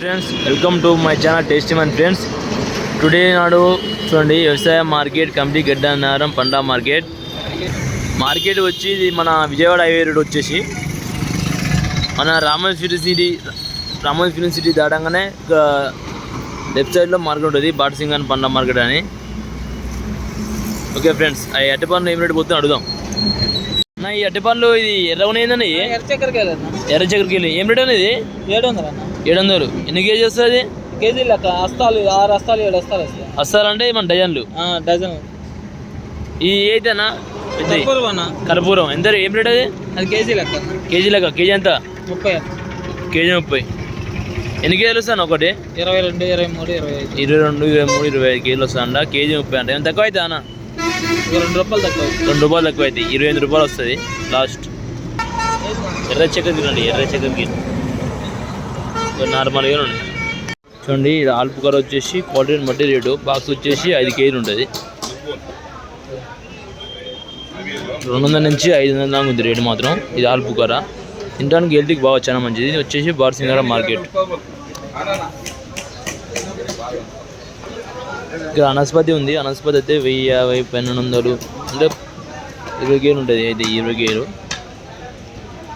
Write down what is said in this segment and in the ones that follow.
Friends welcome to my channel tasty man friends today నాడు చూడండి వ్యవసాయ మార్కెట్ కమిటీ గడ్డన్నారం పండా మార్కెట్. మార్కెట్ వచ్చి ఇది మన విజయవాడ హైవే రోడ్ వచ్చేసి. మన Ramoji city Ramoji film city దాటంగానే ఒక లెఫ్ట్ సైడ్లో మార్కెట్ ఉంటుంది బాటసింగ్ అని పండా మార్కెట్ అని. ఓకే ఫ్రెండ్స్ ఆ అట్టి పనులు ఏం రేటు పోతే అడుగుదాం. నా ఈ అట్టి పనులు ఇది ఎర్ర ఉన్నాయిందండి ఎర్రచక్కరకి వెళ్ళన్నా ఎర్ర చక్కెరకి వెళ్ళి ఏం రేట్ అనేది ఏడు వందలు అన్న. ఏడు వందలు ఎన్ని కేజీ వస్తుంది? కేజీ లెక్క. హస్తాలు ఆరు హస్తాలు ఏడు హస్తాలు వస్తాయి. వస్తారంటే మన డజన్లు? డజన్. ఈ పెద్ద కర్పూరం కర్పూరం. ఎంత ఏం రేట్ అది? అది కేజీ లెక్క. కేజీ లెక్క. కేజీ ఎంత? ముప్పై. కేజీ ముప్పై. ఎన్ని కేజీలు వస్తాను ఒకటి? ఇరవై రెండు ఇరవై మూడు ఇరవై ఐదు. ఇరవై రెండు ఇరవై మూడు ఇరవై ఐదు కేజీలు వస్తాయంట కేజీ ముప్పై అంటే. ఏమైనా తక్కువ అవుతా అన్న? రెండు రూపాయలు తక్కువ రెండు రూపాయలు తక్కువ అవుతాయి. ఇరవై ఎనిమిది రూపాయలు వస్తుంది. లాస్ట్. ఎర్ర చక్కెర తినండి. ఎర్ర చక్కెర గిన్నె నార్మల్గా ఉన్నాయి చూడండి ఇది ఆల్పు కర్ర వచ్చేసి క్వాలిటీని బట్టి రేటు బాక్స్ వచ్చేసి ఐదు కేజీలు ఉంటుంది. రెండు వందల నుంచి ఐదు వందల దాకా ఉంది రేటు మాత్రం ఇది ఆల్పు కర్ర. తినడానికి హెల్త్కి బాగా చాలా మంచిది. ఇది వచ్చేసి బార్సింగర మార్కెట్. ఇక్కడ అనస్పతి ఉంది. అనస్పతి అయితే వెయ్యి యాభై పన్నెండు వందలు. అంటే ఇరవై కేలు ఉంటుంది. అయితే ఇరవై కేలు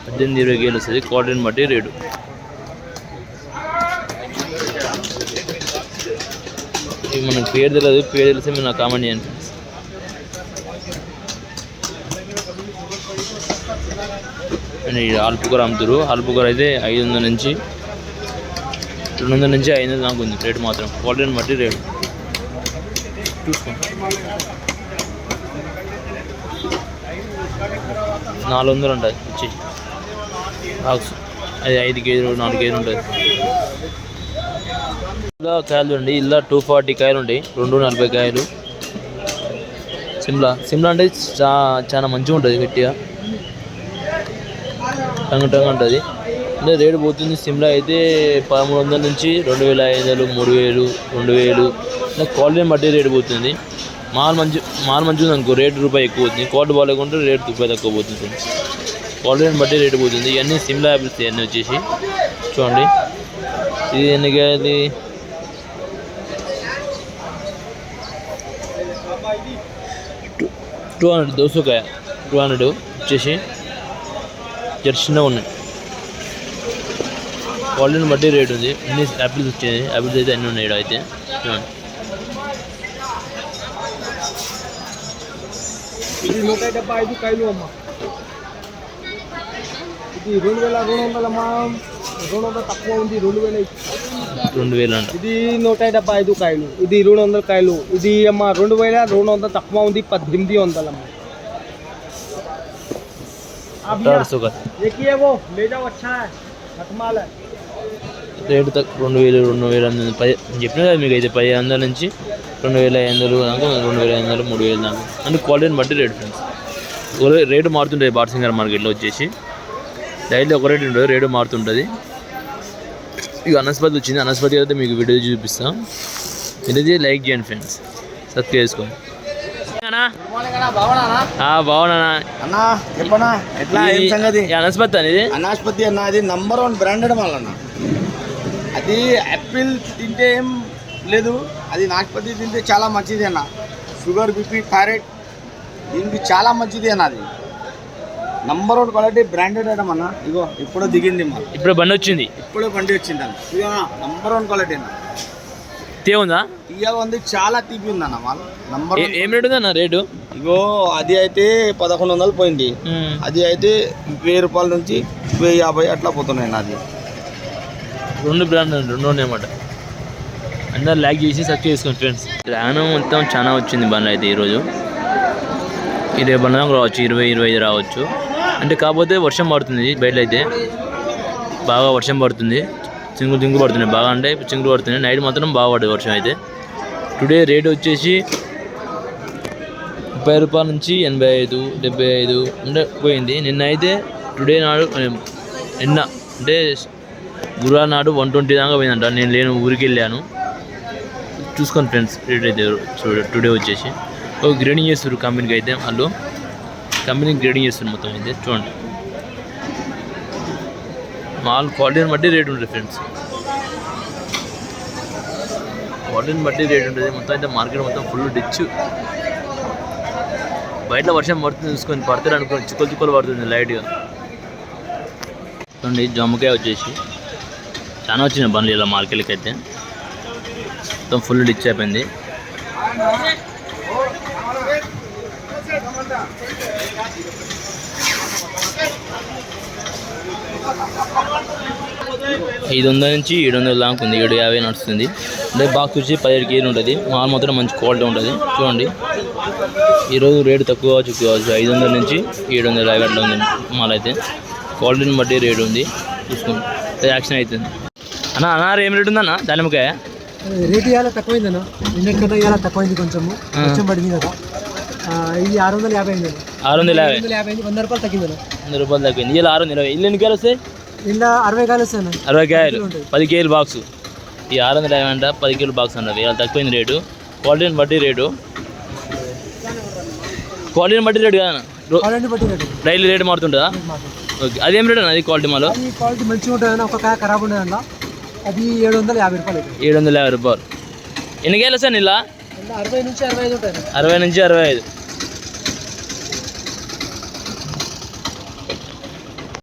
పద్దెనిమిది ఇరవై కేలు వస్తుంది. క్వాలిటీని బట్టి రేటు ఇవి మనకు పేరు తెలియదు పేరు తెలిసి మీరు నాకు కామెంట్ చేయండి. ఫ్రెండ్స్ అండ్ ఇది ఆల్పుకూర అమ్ముతారు ఆల్పుకూర అయితే ఐదు వందల నుంచి రెండు వందల నుంచి ఐదు వందల దాకా ఉంది రేటు మాత్రం. క్వాలిటీని బట్టి రేటు. చూసుకోండి నాలుగు వందలు ఉంటుంది వచ్చి బాక్స్. అది ఐదు కేజీలు నాలుగు కేజీలు ఉంటుంది కాయలు చూడండి ఇలా టూ ఫార్టీ కాయలు ఉంటాయి రెండు నలభై కాయలు. సిమ్లా. సిమ్లా అంటే చా చాలా మంచిగా ఉంటుంది గట్టిగా. టంగ టంగ ఉంటుంది. అంటే రేటు పోతుంది. సిమ్లా అయితే పదమూడు వందల నుంచి రెండు వేల ఐదు వందలు మూడు వేలు రెండు వేలు. ఇలా క్వాలిటీని బట్టి రేటు పోతుంది. మాల్ మంచి మాల్ మంచిగా ఉంది అనుకో రేటు రూపాయి ఎక్కువ అవుతుంది క్వాలిటీ బాగాలేకుంటే రేటు రూపాయి తక్కువ పోతుంది. క్వాలిటీని బట్టి రేటు పోతుంది. ఇవన్నీ సిమ్లా యాపిల్స్ ఇవన్నీ వచ్చేసి. చూడండి. ఇది ఎన్ని కాయలు టూ హండ్రెడ్ దోసకాయ టూ హండ్రెడ్ వచ్చేసి జర చిన్నగా ఉన్నాయి క్వాలిటీని బట్టి రేట్ ఉంది అన్ని యాపిల్స్ వచ్చాయి యాపిల్స్ అయితే అన్నీ ఉన్నాయి ఈడ అయితే చూడండి ఇది నూట డెబ్బై ఐదు కాయలు అమ్మ ఇది రెండు వేల రెండు వందల అమ్మా రెండు వందల తక్కువ ఉంది రెండు వేల రెండు వేలు అంట ఇది నూట డెబ్బై ఐదు కాయలు ఇది రెండు వందల కాయలు ఇది అమ్మ రెండు వేల రెండు వందల తక్కువ ఉంది పద్దెనిమిది వందలమ్మ అట్టాడు సుఖ देखिए वो ले जाओ अच्छा है खटमाल है రేటు తక్కువ రెండు వేలు రెండు వేల ఐదు వందలు పది నేను చెప్పిన కదా మీకు అయితే పది వందల నుంచి రెండు వేల ఐదు వందలు దాకా రెండు వేల ఐదు వందలు మూడు వేలు దాకా అంటే క్వాలిటీని బట్టి రేటు ఫ్రెండ్స్ ఒక రేటు మారుతుంటుంది బాటసింగర్ మార్కెట్లో వచ్చేసి డైలీ ఒక రేటు ఉంటుంది రేటు మారుతుంటుంది ఇక అనస్పతి వచ్చింది. అనస్పతి అయితే మీకు వీడియో చూపిస్తాం. ఇది లైక్ చేయండి ఫ్రెండ్స్ సబ్స్క్రైబ్ చేసుకోండి. అన్నా అనస్పతి అనేది అనాస్పతి అన్న అది నంబర్ వన్ బ్రాండెడ్ వల్ల అది యాపిల్ తింటే ఏం లేదు అది నాస్పతి తింటే చాలా మంచిది అన్న. షుగర్ బీపీ థైరాయిడ్ దీనికి చాలా మంచిది అన్న అది. Number one quality branded item అన్న. ఇగో ఇప్పుడు దిగింది మా. ఇప్పుడు బండి వచ్చింది. ఇప్పుడే బండి వచ్చింది అన్న. ఇగో నంబర్ వన్ క్వాలిటీ అన్న. తే ఉందా? తీయ ఉంది చాలా తీపి ఉంది అన్న వాళ్ళు నంబర్ ఏ- రేటు ఉందన్న రేటు? ఇగో అది అయితే పదకొండు వందలు పోయింది. అది అయితే వెయ్యి రూపాయల నుంచి వెయ్యి యాభై అట్లా పోతున్నాయి నాది రెండు బ్రాండ్ రెండు ఉన్నాయన్నమాట అందరు లైక్ చేసి సబ్స్క్రైబ్ చేసుకోండి ఫ్రెండ్స్ ప్రయాణం మొత్తం చాలా వచ్చింది బండ్లు అయితే ఈరోజు. ఇరవై బండ్ల దాకా రావచ్చు ఇరవై ఇరవై ఐదు రావచ్చు. అంటే కాకపోతే వర్షం పడుతుంది బయట అయితే. బాగా వర్షం పడుతుంది. చింగులు చింగులు పడుతున్నాయి. బాగా అంటే చింగులు పడుతున్నాయి. నైట్ మాత్రం బాగా పడుతుంది వర్షం అయితే. టుడే రేట్ వచ్చేసి ముప్పై రూపాయల నుంచి ఎనభై ఐదు డెబ్బై ఐదు అంటే పోయింది. నిన్న అయితే టుడే నాడు నిన్న అంటే గురువారం నాడు వన్ ట్వంటీ దాకా పోయిందంట. నేను లేను ఊరికి వెళ్ళాను. చూసుకోండి ఫ్రెండ్స్ రేట్ అయితే టుడే వచ్చేసి. ఓ గ్రేడింగ్ చేస్తారు కంపెనీకి అయితే వాళ్ళు. కంపెనీ గ్రేడింగ్ చేస్తుంది మొత్తం అయితే చూడండి. మాల్ క్వాలిటీని బట్టి రేట్ ఉంటుంది ఫ్రెండ్స్. క్వాలిటీని బట్టి రేట్ ఉంటుంది. మొత్తం అయితే మార్కెట్ మొత్తం ఫుల్ డిచ్ బయట వర్షం పడుతుంది చూసుకొని పడుతుంది అనుకోండి చిక్కులు చిక్కులు పడుతుంది లైట్గా. చూడండి జామకాయ వచ్చేసి. చాలా వచ్చినాయి బండ్లు ఇలా మార్కెట్కి అయితే మొత్తం ఫుల్ డిచ్ అయిపోయింది. ఐదు వందల నుంచి ఏడు వందల దాకా ఉంది. ఏడు యాభై నడుస్తుంది. అంటే బాక్స్ వచ్చి పదిహేడు కేజీలు ఉంటుంది. మాల్ మాత్రం మంచి క్వాలిటీ ఉంటుంది. చూడండి. ఈరోజు రేటు తక్కువ కావచ్చు ఎక్కువ కావచ్చు. ఐదు వందల నుంచి ఏడు వందల యాభై అట్లా ఉంది మాల్ అయితే. క్వాలిటీని బట్టి రేటు ఉంది. చూసుకోండి యాక్షన్ అవుతుంది. అన్న అన్న ఏం రేటు ఉందన్న దానిమ్మకాయ. రేట్ ఇవాళ తక్కువైందన్న ఇవాళ తక్కువైంది కొంచెము. కొంచెం పడింది కదా. ఇది ఆరు వందల యాభై అయింది ఆరు వందల యాభై. వందల యాభై అయింది వంద రూపాయలు తగ్గిందన్న వంద రూపాయలు తగ్గింది. ఇలా ఆరు వందల ఇరవై ఇల్లు ఎన్ని కాయలు వస్తాయి? ఇలా అరవై కాయలు వస్తాయి అరవై కాయలు పది కేజీలు బాక్స్. ఈ ఆరు వందల యాభై అంట పది కేజీలు బాక్స్ అన్నది ఇలా తక్కువైంది రేటు. క్వాలిటీని బట్టి రేటు. క్వాలిటీని బట్టి రేటు కదా డైలీ రేటు. మారుతుంటుందా? ఓకే. అదేం రేట్ అన్న అది క్వాలిటీ మాలో? క్వాలిటీ మంచిగా ఉంటుంది ఒక కాయ ఖరాబ్ ఉండదు అది ఏడు వందల యాభై రూపాయలు ఏడు వందల యాభై రూపాయలు. ఎన్ని కేజీలు సార్ ఇలా అరవై నుంచి అరవై ఐదు అరవై నుంచి అరవై ఐదు.